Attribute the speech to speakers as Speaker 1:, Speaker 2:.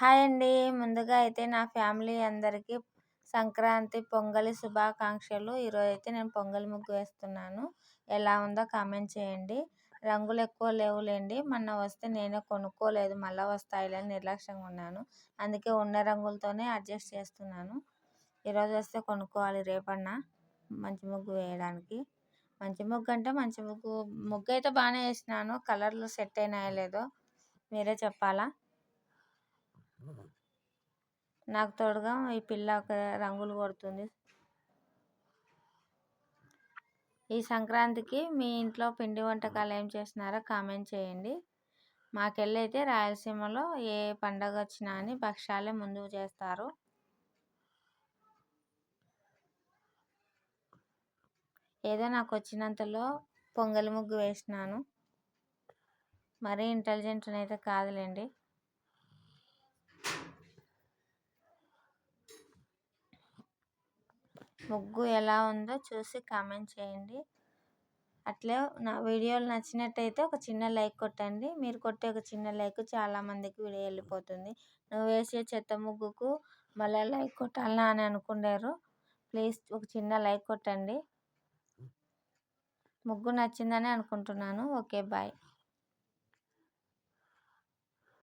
Speaker 1: Hi అండి. ముందుగా అయితే నా ఫ్యామిలీ అందరికీ సంక్రాంతి పొంగలి శుభాకాంక్షలు. ఈరోజు అయితే నేను పొంగలి ముగ్గు వేస్తున్నాను. ఎలా ఉందో కామెంట్ చేయండి. రంగులు ఎక్కువ లేవులేండి. మొన్న వస్తే నేనే కొనుక్కోలేదు. మళ్ళీ వస్తాయిలే నిర్లక్ష్యంగా ఉన్నాను. అందుకే ఉన్న రంగులతోనే అడ్జస్ట్ చేస్తున్నాను. ఈరోజు వస్తే కొనుక్కోవాలి రేపన్నా మంచి ముగ్గు వేయడానికి. మంచి ముగ్గు అంటే మంచి ముగ్గు. ముగ్గు అయితే బాగానే వేసినాను. కలర్లు సెట్ అయినాయో లేదో మీరే చెప్పాలా? నాకు తోడుగా ఈ పిల్ల ఒక రంగులు కొడుతుంది. ఈ సంక్రాంతికి మీ ఇంట్లో పిండి వంటకాలు ఏం చేస్తున్నారో కామెంట్ చేయండి. మాకెళ్ళైతే రాయలసీమలో ఏ పండగ వచ్చినా అని భక్ష్యాలే ముందు చేస్తారు. ఏదో నాకు వచ్చినంతలో పొంగలి ముగ్గు వేసినాను. మరీ ఇంటెలిజెంట్ అయితే కాదులేండి. ముగ్గు ఎలా ఉందో చూసి కామెంట్ చేయండి. అట్లే నా వీడియోలు నచ్చినట్టయితే ఒక చిన్న లైక్ కొట్టండి. మీరు కొట్టే ఒక చిన్న లైక్ చాలామందికి వీడియో వెళ్ళిపోతుంది. నువ్వు వేసే చెత్త ముగ్గుకు మళ్ళీ లైక్ కొట్టాలా అని అనుకున్నారు ప్లీజ్ ఒక చిన్న లైక్ కొట్టండి. ముగ్గు నచ్చిందని అనుకుంటున్నాను. Okay bye.